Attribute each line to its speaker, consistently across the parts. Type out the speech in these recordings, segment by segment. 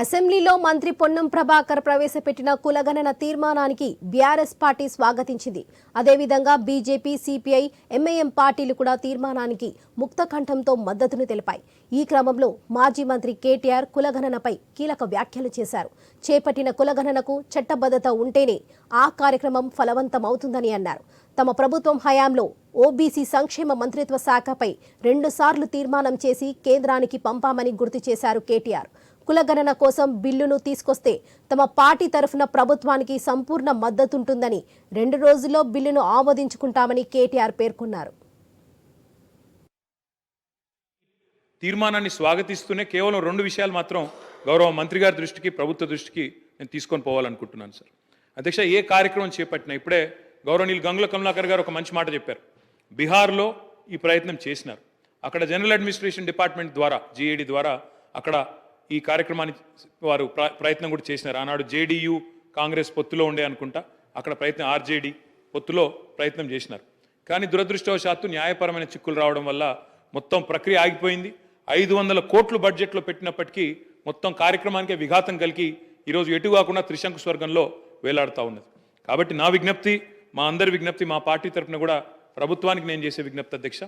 Speaker 1: అసెంబ్లీలో మంత్రి పొన్నం ప్రభాకర్ ప్రవేశపెట్టిన కులగణన తీర్మానానికి బీఆర్ఎస్ పార్టీ స్వాగతించింది. అదేవిధంగా బీజేపీ సిపిఐ ఎంఐఎం పార్టీలు కూడా తీర్మానానికి ముక్త కంఠంతో మద్దతును తెలిపాయి. ఈ క్రమంలో మాజీ మంత్రి కేటీఆర్ కులగణనపై కీలక వ్యాఖ్యలు చేశారు. చేపట్టిన కులగణనకు చట్టబద్ధత ఉంటేనే ఆ కార్యక్రమం ఫలవంతమవుతుందని అన్నారు. తమ ప్రభుత్వం హయాంలో ఓబీసీ సంక్షేమ మంత్రిత్వ శాఖపై రెండుసార్లు తీర్మానం చేసి కేంద్రానికి పంపామని గుర్తు చేశారు కేటీఆర్. కులగణన కోసం బిల్లును తీసుకొస్తే తమ పార్టీ తరఫున ప్రభుత్వానికి సంపూర్ణ మద్దతుంటుందని రెండు రోజుల్లో బిల్లును ఆమోదించుకుంటామని కేటీఆర్ పేర్కొన్నారు.
Speaker 2: తీర్మానాన్ని స్వాగతిస్తూనే కేవలం రెండు విషయాలు మాత్రం గౌరవ మంత్రి గారి దృష్టికి ప్రభుత్వ దృష్టికి నేను తీసుకొని పోవాలనుకుంటున్నాను సార్. అధ్యక్ష ఏ కార్యక్రమం చేపట్టినా ఇప్పుడే గౌరవనీయులు గంగుల కమలాకర్ గారు ఒక మంచి మాట చెప్పారు. బీహార్లో ఈ ప్రయత్నం చేసినారు. అక్కడ జనరల్ అడ్మినిస్ట్రేషన్ డిపార్ట్మెంట్ ద్వారా జేఏడి ద్వారా అక్కడ ఈ కార్యక్రమాన్ని వారు ప్ర- ప్రయత్నం కూడా చేసినారు. ఆనాడు జేడీయూ కాంగ్రెస్ పొత్తులో ఉండే అనుకుంటా అక్కడ ప్రయత్నం ఆర్జేడీ పొత్తులో ప్రయత్నం చేసినారు. కానీ దురదృష్టవశాత్తు న్యాయపరమైన చిక్కులు రావడం వల్ల మొత్తం ప్రక్రియ ఆగిపోయింది. ఐదు వందల కోట్లు బడ్జెట్లో పెట్టినప్పటికీ మొత్తం కార్యక్రమానికే విఘాతం కలిగి ఈరోజు ఎటు కాకుండా త్రిశంకు స్వర్గంలో వేలాడుతూ ఉన్నది. కాబట్టి నా విజ్ఞప్తి మా అందరి విజ్ఞప్తి మా పార్టీ తరఫున కూడా ప్రభుత్వానికి నేను చేసే విజ్ఞప్తి అధ్యక్ష.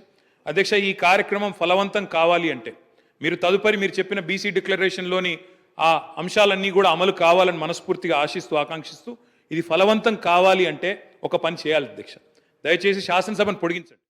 Speaker 2: అధ్యక్ష ఈ కార్యక్రమం ఫలవంతం కావాలి అంటే మీరు తదుపరి మీరు చెప్పిన బీసీ డిక్లరేషన్లోని ఆ అంశాలన్నీ కూడా అమలు కావాలని మనస్ఫూర్తిగా ఆశిస్తూ ఆకాంక్షిస్తూ ఇది ఫలవంతం కావాలి అంటే ఒక పని చేయాలి అధ్యక్ష. దయచేసి శాసనసభను పొడిగించండి.